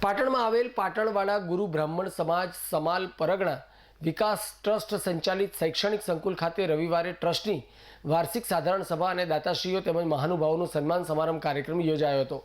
પાટણમાં આવેલ પાટણવાળા ગુરુ બ્રાહ્મણ સમાજ સમાલ પરગણા વિકાસ ટ્રસ્ટ સંચાલિત શૈક્ષણિક સંકુલ ખાતે રવિવારે ટ્રસ્ટની વાર્ષિક સાધારણ સભા અને દાતાશ્રીઓ તેમજ મહાનુભાવોનો સન્માન સમારંભ કાર્યક્રમ યોજાયો હતો.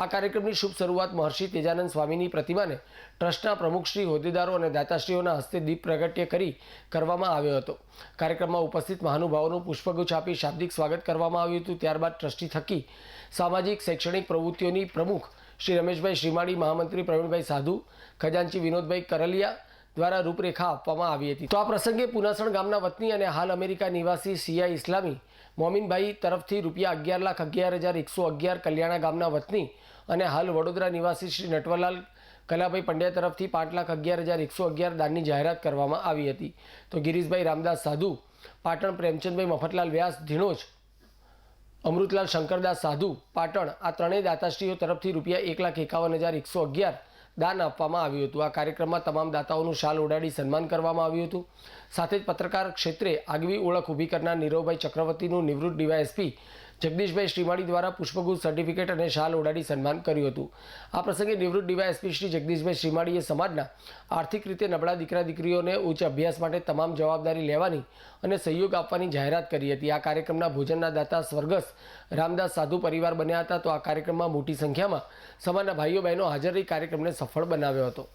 આ કાર્યક્રમની શુભ શરૂઆત મહર્ષિ તેજાનંદ સ્વામીની પ્રતિમાને ટ્રસ્ટના પ્રમુખશ્રી હોદ્દેદારો અને દાતાશ્રીઓના હસ્તે દીપ પ્રગટ્ય કરી કરવામાં આવ્યો હતો. કાર્યક્રમમાં ઉપસ્થિત મહાનુભાવોનું પુષ્પગુચ્છ આપી શાબ્દિક સ્વાગત કરવામાં આવ્યું હતું. ત્યારબાદ ટ્રસ્ટી થકી સામાજિક, શૈક્ષણિક પ્રવૃત્તિઓની પ્રમુખ શ્રી રમેશભાઈ શ્રીમાળી, મહામંત્રી પ્રવીણભાઈ સાધુ, ખજાનચી વિનોદભાઈ કરલિયા દ્વારા રૂપરેખા આપવામાં આવી હતી. તો આ પ્રસંગે પુનાસણ ગામના વતની અને હાલ અમેરિકા નિવાસી સિયા ઇસ્લામી મોમિનભાઈ તરફથી રૂપિયા અગિયાર લાખ અગિયાર હજાર એકસો અગિયાર કલ્યાણા ગામના વતની અને હાલ વડોદરા નિવાસી શ્રી નટવરલાલ કલાભાઈ પંડ્યા તરફથી પાંચ લાખ અગિયાર હજાર એકસો અગિયાર દાનની જાહેરાત કરવામાં આવી હતી. તો ગિરીશભાઈ રામદાસ સાધુ, પાટણ પ્રેમચંદભાઈ મફતલાલ વ્યાસ ધીણોજ અમૃતલાલ શંકરદાસ સાધુ પાટણ આ ત્રણેય દાતાશ્રીઓ તરફથી રૂપિયા એક લાખ એકાવન હજાર એકસો અગિયાર દાન આપવામાં આવ્યું હતું. આ કાર્યક્રમમાં તમામ દાતાઓનું શાલ ઓડાડી સન્માન કરવામાં આવ્યું હતું. સાથે જ પત્રકાર ક્ષેત્રે આગવી ઓળખ ઊભી કરનાર નીરવભાઈ ચક્રવર્તીનું નિવૃત્ત ડીવાયએસપી જગદીશભાઈ શ્રીમાળી દ્વારા પુષ્પગુચ્છ સર્ટિફિકેટ અને શાલ ઓડાડી સન્માન કર્યું હતું. આ પ્રસંગે નિવૃત્ત ડીવાયએસપી શ્રી જગદીશભાઈ શ્રીમાળીએ સમાજના આર્થિક રીતે નબળા દીકરા દીકરીઓને ઉચ્ચ અભ્યાસ માટે તમામ જવાબદારી લેવાની અને સહયોગ આપવાની જાહેરાત કરી હતી. આ કાર્યક્રમના ભોજનના દાતા સ્વર્ગસ્થ રામદાસ સાધુ પરિવાર બન્યા હતા. તો આ કાર્યક્રમમાં મોટી સંખ્યામાં સમાજના ભાઈઓ બહેનો હાજર રહી કાર્યક્રમને સફળ બનાવ્યો હતો.